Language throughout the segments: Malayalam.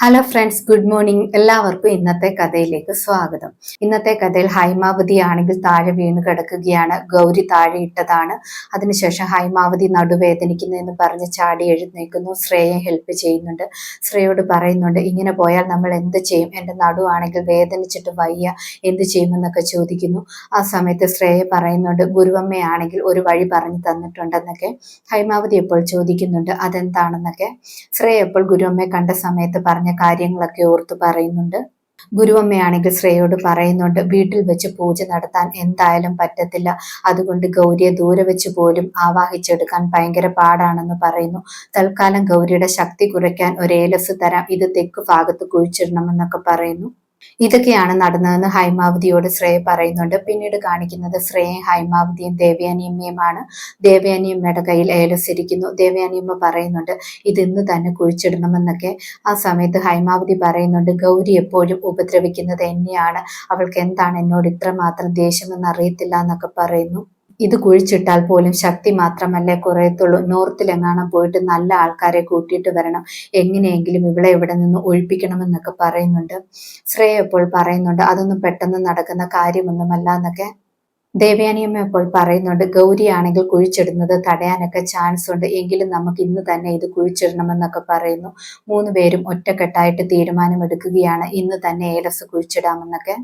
ഹലോ ഫ്രണ്ട്സ് ഗുഡ് മോർണിംഗ് എല്ലാവർക്കും ഇന്നത്തെ കഥയിലേക്ക് സ്വാഗതം. ഇന്നത്തെ കഥയിൽ ഹൈമാവതി ആണെങ്കിൽ താഴെ വീണ് കിടക്കുകയാണ്. ഗൗരി താഴെ ഇട്ടതാണ്. അതിനുശേഷം ഹൈമാവതി നടുവേദനിക്കുന്നു എന്ന് പറഞ്ഞ് ചാടി എഴുന്നേക്കുന്നു ശ്രേയെ ഹെൽപ്പ് ചെയ്യുന്നുണ്ട്. ശ്രേയോട് പറയുന്നുണ്ട് ഇങ്ങനെ പോയാൽ നമ്മൾ എന്ത് ചെയ്യും? എന്റെ നടുവാണെങ്കിൽ വേദനിച്ചിട്ട് വയ്യ. എന്ത് ചെയ്യുമെന്നൊക്കെ ചോദിക്കുന്നു. ആ സമയത്ത് ശ്രേയ പറയുന്നുണ്ട് ഗുരുവമ്മയാണെങ്കിൽ ഒരു വഴി പറഞ്ഞു തന്നിട്ടുണ്ടെന്നൊക്കെ ഹൈമാവതി എപ്പോൾ ചോദിക്കുന്നുണ്ട്. അതെന്താണെന്നൊക്കെ? ശ്രേയ എപ്പോൾ ഗുരുവമ്മയെ കണ്ട സമയത്ത് പറഞ്ഞ കാര്യങ്ങളൊക്കെ ഓർത്ത് പറയുന്നുണ്ട്. ഗുരുവമ്മയാണെങ്കിൽ ശ്രേയോട് പറയുന്നുണ്ട് വീട്ടിൽ വെച്ച് പൂജ നടത്താൻ എന്തായാലും പറ്റത്തില്ല. അതുകൊണ്ട് ഗൗരിയെ ദൂരെ വെച്ച് പോലും ആവാഹിച്ചെടുക്കാൻ ഭയങ്കര പാടാണെന്ന് പറയുന്നു. തൽക്കാലം ഗൗരിയുടെ ശക്തി കുറയ്ക്കാൻ ഒരു ഏലസ് തരാം. ഇത് തെക്ക് ഭാഗത്ത് കുഴിച്ചിടണമെന്നൊക്കെ പറയുന്നു. ഇതൊക്കെയാണ് നടന്നതെന്ന് ഹൈമാവതിയോട് ശ്രേയ പറയുന്നുണ്ട്. പിന്നീട് കാണിക്കുന്നത് ശ്രേയയും ഹൈമാവതിയും ദേവയാനിയമ്മയുമാണ്. ദേവയാനിയമ്മയുടെ കയ്യിൽ ഏലസിരിക്കുന്നു ദേവയാനിയമ്മ പറയുന്നുണ്ട് ഇത് ഇന്ന് തന്നെ കുഴിച്ചിടണമെന്നൊക്കെ. ആ സമയത്ത് ഹൈമാവതി പറയുന്നുണ്ട് ഗൗരി എപ്പോഴും ഉപദ്രവിക്കുന്നത് എന്നെയാണ്. അവൾക്ക് എന്താണ് എന്നോട് ഇത്രമാത്രം ദേഷ്യമെന്ന് അറിയത്തില്ല എന്നൊക്കെ പറയുന്നു. ഇത് കുഴിച്ചിട്ടാൽ പോലും ശക്തി മാത്രമല്ലേ കുറയത്തുള്ളൂ. നോർത്തിലെങ്ങാനും പോയിട്ട് നല്ല ആൾക്കാരെ കൂട്ടിയിട്ട് വരണം. എങ്ങനെയെങ്കിലും ഇവിടെ ഇവിടെ നിന്ന് ഒഴിപ്പിക്കണമെന്നൊക്കെ പറയുന്നുണ്ട്. ശ്രേയ എപ്പോൾ പറയുന്നുണ്ട് അതൊന്നും പെട്ടെന്ന് നടക്കുന്ന കാര്യമൊന്നുമല്ല എന്നൊക്കെ ദേവയാനിയമ്മ ഇപ്പോൾ പറയുന്നുണ്ട് ഗൗരിയാണെങ്കിൽ കുഴിച്ചിടുന്നത് തടയാനൊക്കെ ചാൻസ് ഉണ്ട്. എങ്കിലും നമുക്ക് ഇന്ന് തന്നെ ഇത് കുഴിച്ചിടണമെന്നൊക്കെ പറയുന്നു. മൂന്ന് പേരും ഒറ്റക്കെട്ടായിട്ട് തീരുമാനമെടുക്കുകയാണ്. ഇന്ന് തന്നെ ഏലസ് കുഴിച്ചിടാമെന്നൊക്കെ.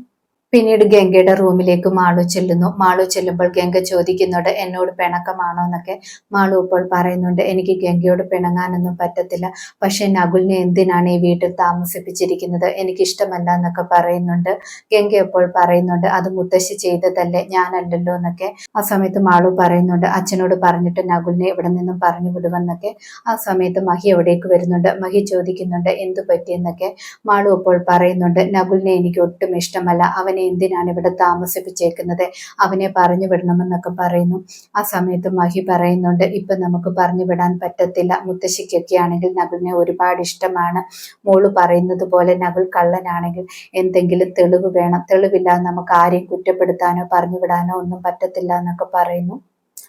പിന്നീട് ഗംഗയുടെ റൂമിലേക്ക് മാളു ചെല്ലുന്നു. മാളു ചെല്ലുമ്പോൾ ഗംഗ ചോദിക്കുന്നുണ്ട് എന്നോട് പിണക്കമാണോ? എന്നൊക്കെ മാളു ഇപ്പോൾ പറയുന്നുണ്ട്. എനിക്ക് ഗംഗയോട് പിണങ്ങാനൊന്നും പറ്റത്തില്ല. പക്ഷെ നകുലിനെ എന്തിനാണ് ഈ വീട്ടിൽ താമസിപ്പിച്ചിരിക്കുന്നത്? എനിക്കിഷ്ടമല്ല എന്നൊക്കെ പറയുന്നുണ്ട്. ഗംഗ ഇപ്പോൾ പറയുന്നുണ്ട് അത് മുത്തശ്ശി ചെയ്തതല്ലേ? ഞാനല്ലല്ലോ എന്നൊക്കെ ആ സമയത്ത് മാളു പറയുന്നുണ്ട്. അച്ഛനോട് പറഞ്ഞിട്ട് നകുലിനെ ഇവിടെ നിന്നും പറഞ്ഞു വിടുവെന്നൊക്കെ ആ സമയത്ത് മഹി എവിടേക്ക് വരുന്നുണ്ട്. മഹി ചോദിക്കുന്നുണ്ട് എന്തു പറ്റിയെന്നൊക്കെ മാളു ഇപ്പോൾ പറയുന്നുണ്ട്. നകുലിനെ എനിക്ക് ഒട്ടും ഇഷ്ടമല്ല. അവൻ അവനെ എന്തിനാണ് ഇവിടെ താമസിപ്പിച്ചേക്കുന്നത്? അവനെ പറഞ്ഞു വിടണമെന്നൊക്കെ പറയുന്നു. ആ സമയത്ത് മഹി പറയുന്നുണ്ട് ഇപ്പൊ നമുക്ക് പറഞ്ഞു വിടാൻ പറ്റത്തില്ല. മുത്തശ്ശിക്കൊക്കെ ആണെങ്കിൽ നകുലിനെ ഒരുപാട് ഇഷ്ടമാണ്. മോൾ പറയുന്നത് പോലെ നകുൽ കള്ളനാണെങ്കിൽ എന്തെങ്കിലും തെളിവ് വേണം. തെളിവില്ലാതെ നമുക്ക് ആരെയും കുറ്റപ്പെടുത്താനോ പറഞ്ഞു വിടാനോ ഒന്നും പറ്റത്തില്ല എന്നൊക്കെ പറയുന്നു.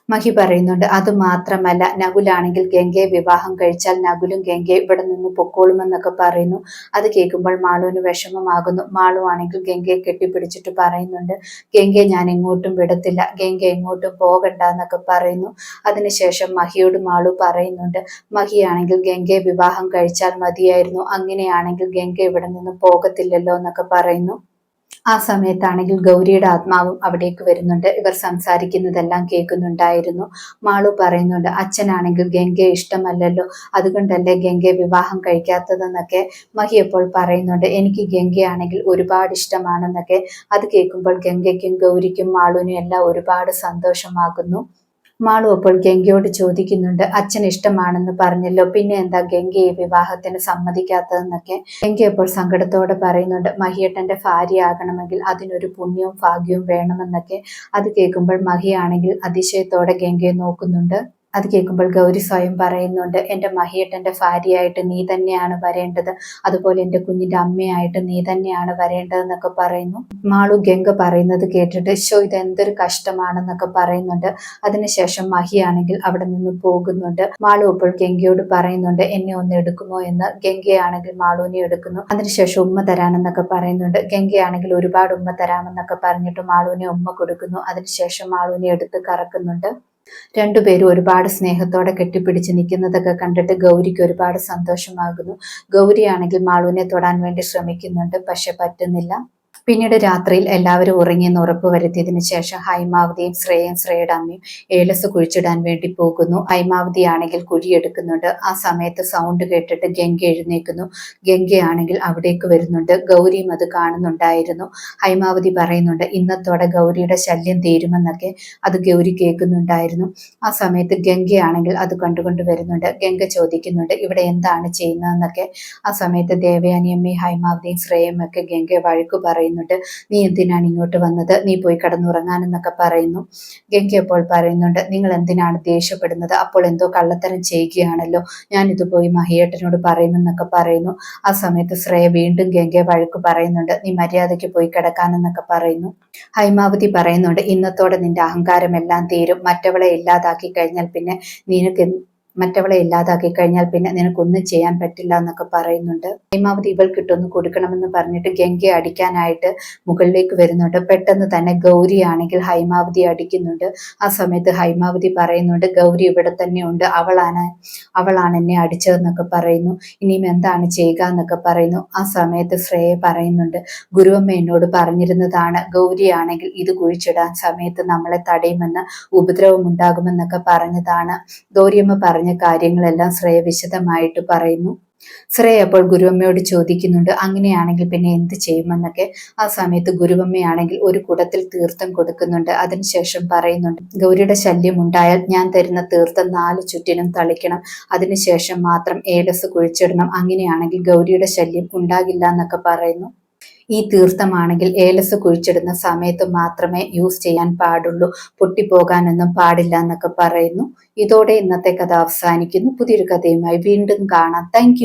മഹി പറയുന്നുണ്ട് അത് മാത്രമല്ല നകുലാണെങ്കിൽ ഗംഗയെ വിവാഹം കഴിച്ചാൽ നകുലും ഗംഗയെ ഇവിടെ നിന്ന് പൊക്കോളുമെന്നൊക്കെ പറയുന്നു. അത് കേൾക്കുമ്പോൾ മാളുവിന് വിഷമമാകുന്നു. മാളു ആണെങ്കിൽ ഗംഗയെ കെട്ടിപ്പിടിച്ചിട്ട് പറയുന്നുണ്ട് ഗംഗയെ ഞാൻ എങ്ങോട്ടും വിടത്തില്ല. ഗംഗ എങ്ങോട്ടും പോകണ്ട എന്നൊക്കെ പറയുന്നു. അതിനുശേഷം മഹിയോട് മാളു പറയുന്നുണ്ട് മഹിയാണെങ്കിൽ ഗംഗയെ വിവാഹം കഴിച്ചാൽ മതിയായിരുന്നു. അങ്ങനെയാണെങ്കിൽ ഗംഗ ഇവിടെ നിന്ന് പോകത്തില്ലല്ലോ എന്നൊക്കെ പറയുന്നു. ആ സമയത്താണെങ്കിൽ ഗൗരിയുടെ ആത്മാവും അവിടേക്ക് വരുന്നുണ്ട്. ഇവർ സംസാരിക്കുന്നതെല്ലാം കേൾക്കുന്നുണ്ടായിരുന്നു. മാളു പറയുന്നുണ്ട് അച്ഛനാണെങ്കിൽ ഗംഗയെ ഇഷ്ടമല്ലല്ലോ. അതുകൊണ്ടല്ലേ ഗംഗയെ വിവാഹം കഴിക്കാത്തതെന്നൊക്കെ മഹി എപ്പോൾ പറയുന്നുണ്ട്. എനിക്ക് ഗംഗയാണെങ്കിൽ ഒരുപാട് ഇഷ്ടമാണെന്നൊക്കെ അത് കേൾക്കുമ്പോൾ ഗംഗയ്ക്കും ഗൗരിക്കും മാളുവിനും എല്ലാം ഒരുപാട് സന്തോഷമാകുന്നു. മാളു അപ്പോൾ ഗംഗയോട് ചോദിക്കുന്നുണ്ട് അച്ഛൻ ഇഷ്ടമാണെന്ന് പറഞ്ഞല്ലോ പിന്നെ എന്താ ഗംഗയെ വിവാഹത്തിന് സമ്മതിക്കാത്തതെന്നൊക്കെ? ഗംഗ അപ്പോൾ സങ്കടത്തോടെ പറയുന്നുണ്ട് മഹിയേട്ടന്റെ ഭാര്യയാകണമെങ്കിൽ അതിനൊരു പുണ്യവും ഭാഗ്യവും വേണമെന്നൊക്കെ. അത് കേൾക്കുമ്പോൾ മഹിയാണെങ്കിൽ അതിശയത്തോടെ ഗംഗയെ നോക്കുന്നുണ്ട്. അത് കേൾക്കുമ്പോൾ ഗൗരി സ്വയം പറയുന്നുണ്ട് എന്റെ മഹിയേട്ടന്റെ ഭാര്യയായിട്ട് നീ തന്നെയാണ് വരേണ്ടത്. അതുപോലെ എന്റെ കുഞ്ഞിന്റെ അമ്മയായിട്ട് നീ തന്നെയാണ് വരേണ്ടതെന്നൊക്കെ പറയുന്നു. മാളു ഗംഗ പറയുന്നത് കേട്ടിട്ട് ഷോ ഇത് എന്തൊരു കഷ്ടമാണെന്നൊക്കെ പറയുന്നുണ്ട്. അതിനുശേഷം മഹിയാണെങ്കിൽ അവിടെ നിന്ന് പോകുന്നുണ്ട്. മാളു ഇപ്പോൾ ഗംഗയോട് പറയുന്നുണ്ട് എന്നെ ഒന്ന് എടുക്കുമോ എന്ന്. ഗംഗയാണെങ്കിൽ മാളുവിനെ എടുക്കുന്നു. അതിനുശേഷം ഉമ്മ തരാനെന്നൊക്കെ പറയുന്നുണ്ട്. ഗംഗയാണെങ്കിൽ ഒരുപാട് ഉമ്മ തരാമെന്നൊക്കെ പറഞ്ഞിട്ട് മാളുവിനെ ഉമ്മ കൊടുക്കുന്നു. അതിനുശേഷം മാളുവിനെ എടുത്ത് കറക്കുന്നുണ്ട്. രണ്ടുപേരും ഒരുപാട് സ്നേഹത്തോടെ കെട്ടിപ്പിടിച്ച് നിൽക്കുന്നതൊക്കെ കണ്ടിട്ട് ഗൗരിക്ക് ഒരുപാട് സന്തോഷമാകുന്നു. ഗൗരിയാണെങ്കിൽ മാളുവിനെ തൊടാൻ വേണ്ടി ശ്രമിക്കുന്നുണ്ട് പക്ഷെ പറ്റുന്നില്ല. പിന്നീട് രാത്രിയിൽ എല്ലാവരും ഉറങ്ങിയെന്ന് ഉറപ്പ് വരുത്തിയതിനു ശേഷം ഹൈമാവതിയും ശ്രേയൻ ശ്രേയുടെ അമ്മയും ഏലസ് കുഴിച്ചിടാൻ വേണ്ടി പോകുന്നു. ഹൈമാവതി ആണെങ്കിൽ കുഴിയെടുക്കുന്നുണ്ട്. ആ സമയത്ത് സൗണ്ട് കേട്ടിട്ട് ഗംഗ എഴുന്നേക്കുന്നു ഗംഗയാണെങ്കിൽ അവിടേക്ക് വരുന്നുണ്ട്. ഗൗരിയും അത് കാണുന്നുണ്ടായിരുന്നു. ഹൈമാവതി പറയുന്നുണ്ട് ഇന്നത്തോടെ ഗൗരിയുടെ ശല്യം തീരുമെന്നൊക്കെ അത് ഗൗരി കേൾക്കുന്നുണ്ടായിരുന്നു. ആ സമയത്ത് ഗംഗയാണെങ്കിൽ അത് കണ്ടുകൊണ്ട് വരുന്നുണ്ട്. ഗംഗ ചോദിക്കുന്നുണ്ട് ഇവിടെ എന്താണ് ചെയ്യുന്നതെന്നൊക്കെ? ആ സമയത്ത് ദേവയാനിയമ്മയും ഹൈമാവതിയും ശ്രേയമൊക്കെ ഗംഗ വഴക്കു പറയുന്നു. പറയുന്നുണ്ട് നീ എന്തിനാണ് ഇങ്ങോട്ട് വന്നത്? നീ പോയി കടന്നുറങ്ങാൻ എന്നൊക്കെ പറയുന്നു. ഗംഗ അപ്പോൾ പറയുന്നുണ്ട് നിങ്ങൾ എന്തിനാണ് ദേഷ്യപ്പെടുന്നത്? അപ്പോൾ എന്തോ കള്ളത്തരം ചെയ്യുകയാണല്ലോ. ഞാൻ ഇത് പോയി മഹിയേട്ടനോട് പറയുമെന്നൊക്കെ പറയുന്നു. ആ സമയത്ത് ശ്രേയ വീണ്ടും ഗംഗയെ വഴക്ക് പറയുന്നുണ്ട് നീ മര്യാദയ്ക്ക് പോയി കിടക്കാനെന്നൊക്കെ പറയുന്നു. ഹൈമാവതി പറയുന്നുണ്ട് ഇന്നത്തോടെ നിന്റെ അഹങ്കാരം എല്ലാം തീരും. മറ്റവളെ ഇല്ലാതാക്കി കഴിഞ്ഞാൽ പിന്നെ നിനക്ക് മറ്റവളെ ഇല്ലാതാക്കി കഴിഞ്ഞാൽ പിന്നെ നിനക്കൊന്നും ചെയ്യാൻ പറ്റില്ല എന്നൊക്കെ പറയുന്നുണ്ട്. ഹൈമാവതി ഇവൾക്കിട്ടൊന്ന് കൊടുക്കണമെന്ന് പറഞ്ഞിട്ട് ഗംഗയെ അടിക്കാനായിട്ട് മുകളിലേക്ക് വരുന്നുണ്ട്. പെട്ടെന്ന് തന്നെ ഗൗരി ആണെങ്കിൽ ഹൈമാവതി അടിക്കുന്നുണ്ട്. ആ സമയത്ത് ഹൈമാവതി പറയുന്നുണ്ട് ഗൗരി ഇവിടെ തന്നെ ഉണ്ട്. അവളാണ് അവളാണ് എന്നെ അടിച്ചതെന്നൊക്കെ പറയുന്നു. ഇനിയും എന്താണ് ചെയ്യുക എന്നൊക്കെ പറയുന്നു. ആ സമയത്ത് ശ്രേയ പറയുന്നുണ്ട് ഗുരുവമ്മ എന്നോട് പറഞ്ഞിരുന്നതാണ് ഗൗരി ആണെങ്കിൽ ഇത് കുഴിച്ചിടാൻ സമയത്ത് നമ്മളെ തടയുമെന്ന് ഉപദ്രവം ഉണ്ടാകുമെന്നൊക്കെ പറഞ്ഞതാണ്. ഗൗരിയമ്മ പറഞ്ഞ കാര്യങ്ങളെല്ലാം ശ്രേയ വിശദമായിട്ട് പറയുന്നു. ശ്രേയ അപ്പോൾ ഗുരുവമ്മയോട് ചോദിക്കുന്നുണ്ട് അങ്ങനെയാണെങ്കിൽ പിന്നെ എന്ത് ചെയ്യുമെന്നൊക്കെ? ആ സമയത്ത് ഗുരുവമ്മയാണെങ്കിൽ ഒരു കുടത്തിൽ തീർത്ഥം കൊടുക്കുന്നുണ്ട്. അതിനുശേഷം പറയുന്നുണ്ട് ഗൗരിയുടെ ശല്യം ഉണ്ടായാൽ ഞാൻ തരുന്ന തീർത്ഥം നാല് ചുറ്റിനും തളിക്കണം. അതിനുശേഷം മാത്രം ഏലസ് കുഴിച്ചിടണം. അങ്ങനെയാണെങ്കിൽ ഗൗരിയുടെ ശല്യം ഉണ്ടാകില്ല എന്നൊക്കെ പറയുന്നു. ഈ തീർത്ഥമാണെങ്കിൽ ഏലസ് കുഴിച്ചിടുന്ന സമയത്ത് മാത്രമേ യൂസ് ചെയ്യാൻ പാടുള്ളൂ. പൊട്ടിപ്പോകാനൊന്നും പാടില്ല എന്നൊക്കെ പറയുന്നു. ഇതോടെ ഇന്നത്തെ കഥ അവസാനിക്കുന്നു. പുതിയൊരു കഥയുമായി വീണ്ടും കാണാം. താങ്ക്